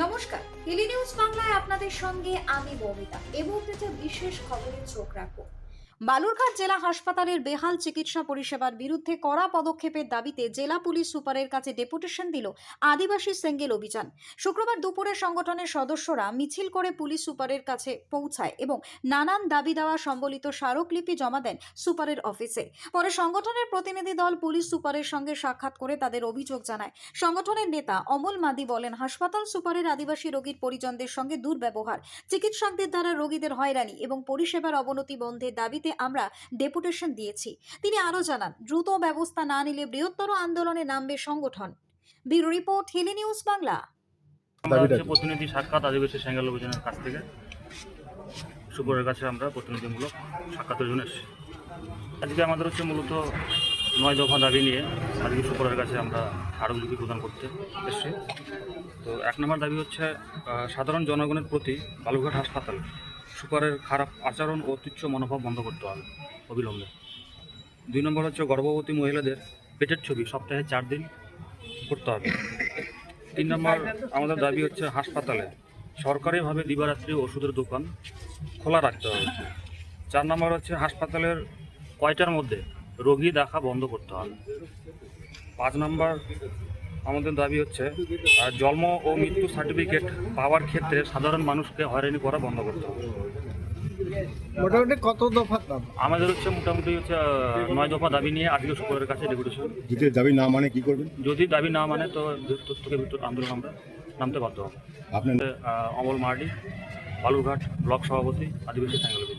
নমস্কার হিলি নিউজ বাংলায় আপনাদের সঙ্গে আমি বমিতা এ মুহূর্তে বিশেষ খবরের চোখ রাখব। বালুরঘাট জেলা হাসপাতালের বেহাল চিকিৎসা পরিষেবার বিরুদ্ধে কড়া পদক্ষেপের দাবিতে জেলা পুলিশ সুপারের কাছে ডেপুটেশন দিল আদিবাসী সেঙ্গেল অভিযান। শুক্রবার দুপুরে সংগঠনের সদস্যরা মিছিল করে পুলিশ সুপারের কাছে পৌঁছায় এবং নানান দাবি দেওয়া সম্বলিত স্মারকলিপি জমা দেন সুপারের অফিসে। পরে সংগঠনের প্রতিনিধি দল পুলিশ সুপারের সঙ্গে সাক্ষাৎ করে তাদের অভিযোগ জানায়। সংগঠনের নেতা অমল মাদি বলেন, হাসপাতাল সুপারের আদিবাসী রোগীর পরিজনদের সঙ্গে দুর্ব্যবহার, চিকিৎসকদের দ্বারা রোগীদের হয়রানি এবং পরিষেবার অবনতি বন্ধের দাবিতে আমরা ডেপুটেশন দিয়েছি। তিনি আরও জানান দ্রুত ব্যবস্থা না নিলে বৃহত্তর আন্দোলনে নামবে সংগঠন। Bureau report Hili news Bangla. আমরা হচ্ছে প্রতিনিধি সাক্ষাৎ আদিবাসী সেঙ্গেল অভিযানের কাছ থেকে। সুপরের কাছে আমরা প্রতিনিধিমূলক সাক্ষাতের জন্য এসেছি। আজকে আমাদের হচ্ছে মূলত নয় দফা দাবি নিয়ে আজকে সুপরের কাছে আমরা স্মারকলিপি প্রদান করতে এসেছি। তো এক নম্বর দাবি হচ্ছে আহ, সাধারণ জনগণের প্রতি বালুঘাট হাসপাতাল সুপারের খারাপ আচরণ ও তুচ্ছ মনোভাব বন্ধ করতে হবে অবিলম্বে। দুই নম্বর হচ্ছে গর্ভবতী মহিলাদের পেটের ছবি, সপ্তাহে চার দিন করতে হবে। তিন নম্বর আমাদের দাবি হচ্ছে হাসপাতালে সরকারিভাবে দিবারাত্রি ওষুধের দোকান খোলা রাখতে হবে। চার নম্বর হচ্ছে হাসপাতালের কয়টার মধ্যে রোগী দেখা বন্ধ করতে হবে। পাঁচ নম্বর আমাদের দাবি হচ্ছে জন্ম ও মৃত্যু সার্টিফিকেট পাওয়ার ক্ষেত্রে সাধারণ মানুষকে হয়রানি করা বন্ধ করতে হবে। মোটামুটি কত দফা দাম? আমাদের হচ্ছে মোটামুটি হচ্ছে নয় দফা দাবি নিয়ে আজকে সুপারের কাছে ডেপুটেশন যদি দাবি না মানে কি করবেন? যদি দাবি না মানে তো থেকে বৃহত্তর আন্দোলন আমরা নামতে বাধ্য হব। আপনার অমল মার্ডি বালুরঘাট ব্লক সভাপতি আদিবাসী সাংগঠনিক।